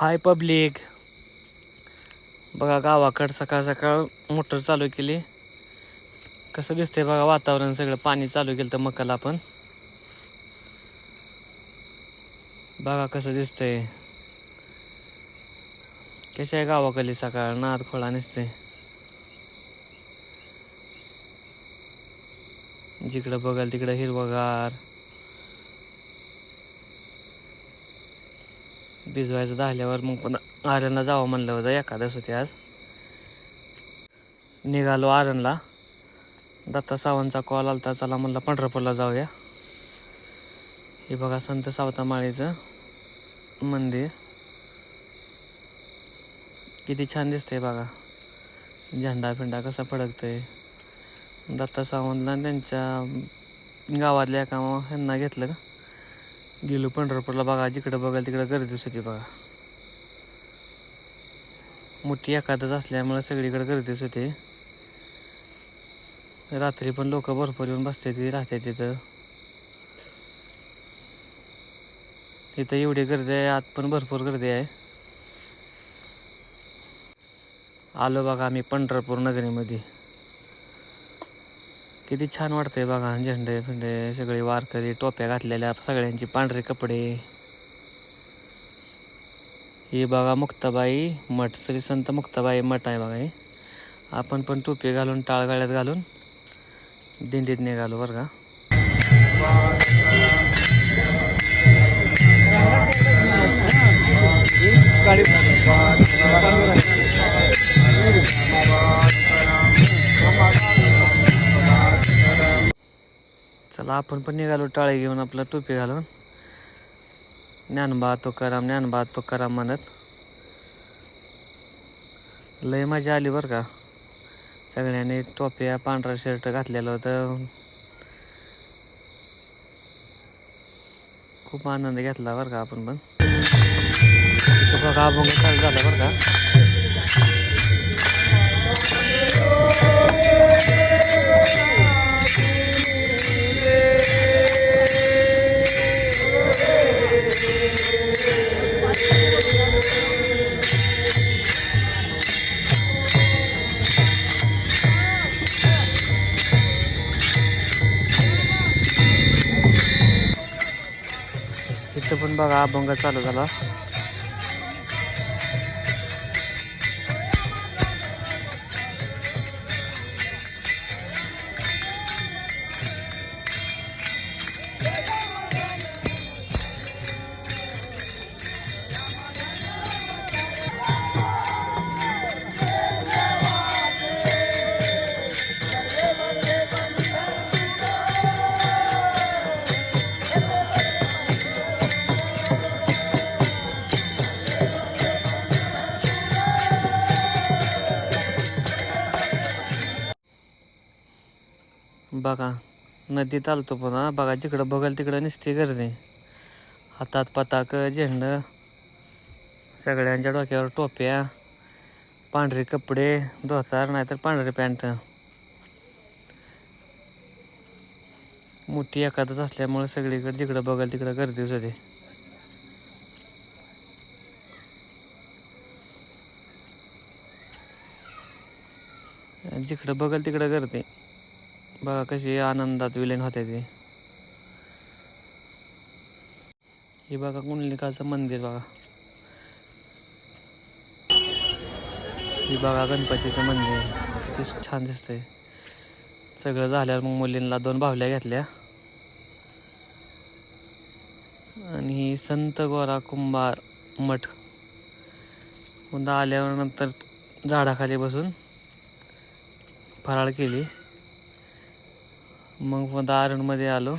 हाय public. बघा गावाकडं सकाळ सकाळ मोटर चालू केली. कसं दिसतंय बघा वातावरण सगळं. पाणी चालू केलं तर मकाला आपण बघा कसं दिसतंय. कशा आहे गावाकडली सकाळ? नाद खोळा नसते जिकडं बघाल तिकडं हिरवगार. भिजवायचं झाल्यावर मग पण आरणला जावं म्हणलं होतं. एकादश होते आज. निघालो आरणला दत्ता सावंतचा कॉल आलता. चला म्हणलं पंढरपूरला जाऊया. हे बघा संत सावतामाळीचं मंदिर. किती छान दिसतंय बघा. झेंडा फिंडा कसा फडकतंय. दत्ता सावंतला त्यांच्या गावातल्या एका ह्यांना घेतलं का? गेलो पंढरपूरला बघा जिकडं बघाल तिकडं गर्दीच होती बघा. मोठी एखादच असल्यामुळे सगळीकडे गर्दीच होते रात्री पण लोक भरपूर येऊन बसते ती राहते तिथं. तिथं एवढी गर्दी आहे आत पण भरपूर गर्दी आहे. आलो बघा आम्ही पंढरपूर नगरीमध्ये. किती छान वाटतंय बघा झेंडे फिंडे सगळे वारकरी टोप्या घातलेल्या सगळ्यांची पांढरे कपडे. ही बघा मुक्ताबाई मठ श्री संत मुक्ताबाई मठ आहे बघा हे. आपण पण टोपी घालून टाळगाळ्यात घालून दिंडीत निघालो बरं का. चला आपण पण निघालो टाळे घेऊन आपलं टोपी घालून. ज्ञानबा तुकाराम ज्ञानबा तुकाराम म्हणत. लय मजा आली बरं का. सगळ्यांनी टोप्या पांढरा शर्ट घातलेलं होतं. खूप आनंद घेतला बरं का आपण पण. बघा अभंग चालू झाला बरं का. पण बघा अभंग चालू झाला. बघा नदीत आलतो पुन्हा बघा जिकडं बघाल तिकडं नुसती गर्दी. हातात पताक झेंड सगळ्यांच्या डोक्यावर टोप्या पांढरे कपडे धोतार नाहीतर पांढरे पॅन्ट. मोठी एखादच असल्यामुळे सगळीकडे जिकडं बघाल तिकडं गर्दीच होते. जिकडं बघाल तिकडं गर्दी. बघा कशी आनंदात विलीन होते ते. हे बघा कुंडलिकाचं मंदिर बघा. हे बघा गणपतीचं मंदिर. किती छान दिसतंय. सगळं झाल्यावर मग मुलींना दोन बाहुल्या घेतल्या. आणि ही संत गोरा कुंभार मठ. पुन्हा आल्यावर नंतर झाडाखाली बसून फराळ केली. मग पुन्हा आरणमध्ये आलो.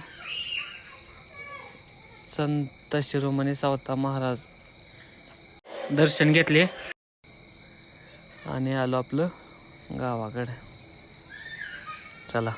संत शिरोमणी सावता महाराज. दर्शन घेतले. आणि आलो आपलं गावाकडे. चला.